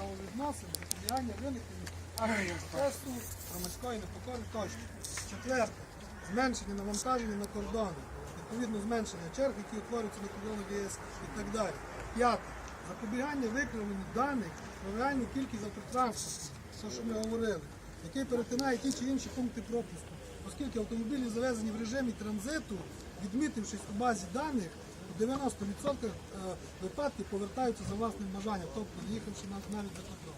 правовідносин, запобігання виникнення протесту, громадської непокори тощо. Четверте. Зменшення навантаження на кордони. Відповідно, зменшення черг, які утворюються на кордонах ЄС і так далі. П'яте. Запобігання викривленню даних про реальну кількість автотранспорту, те, що ми говорили, який перетинає ті чи інші пункти пропуску, оскільки автомобілі завезені в режимі транзиту, відмітившись у базі даних, 90% е, випадків повертаються за власним бажанням, тобто їхавши на- навіть за кордон.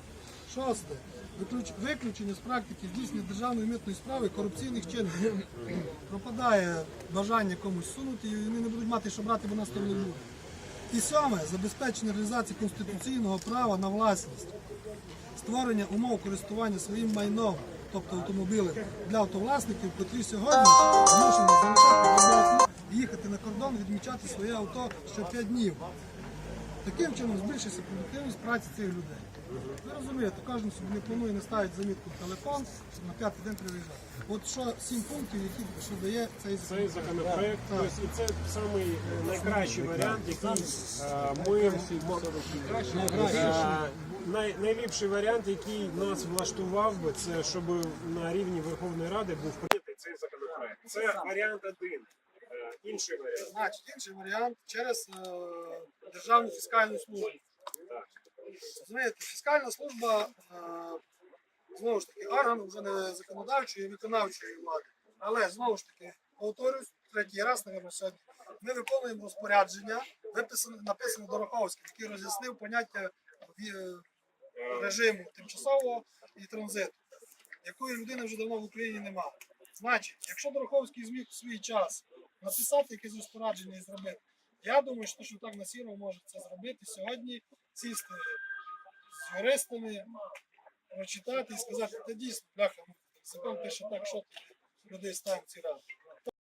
Шосте. Виключ- Виключення з практики здійснення державної митної справи корупційних чинників. Пропадає бажання комусь сунути, і вони не будуть мати, що брати, бо нас там не. І сьоме забезпечення реалізації конституційного права на власність, створення умов користування своїм майном, тобто автомобілем, для автовласників, котрі сьогодні змушені залишати їхати на кордон, відмічати своє авто ще 5 днів. Таким чином збільшиться продуктивність праці цих людей. Ви розумієте, кожен собі не планує, не ставить замітку в телефон, щоб на п'ятий день приїжджати. От що сім пунктів, які що дає цей Цей законопроект, тобто, і це самий найкращий варіант, який е, ми е, най, найліпший варіант, який нас влаштував би, це щоб на рівні Верховної Ради був прийнятий цей законопроект. Це варіант один. Інший варіант. Значить, інший варіант через е, Державну фіскальну службу. Розумієте, фіскальна служба е, знову ж таки орган вже не законодавчої і виконавчої влади. Але знову ж таки, повторюсь, третій раз, напевно, сьогодні, ми виконуємо розпорядження, виписане, написане Дороховським, який роз'яснив поняття е, режиму тимчасового і транзиту, якої людини вже давно в Україні немає. Значить, якщо Дороховський зміг у свій час написати якесь розпорядження і зробити, я думаю, що, що так на сіро може це зробити сьогодні, сісти з юристами, прочитати і сказати, та дійсно, бляха, ну, закон пише так, що людей ці ради.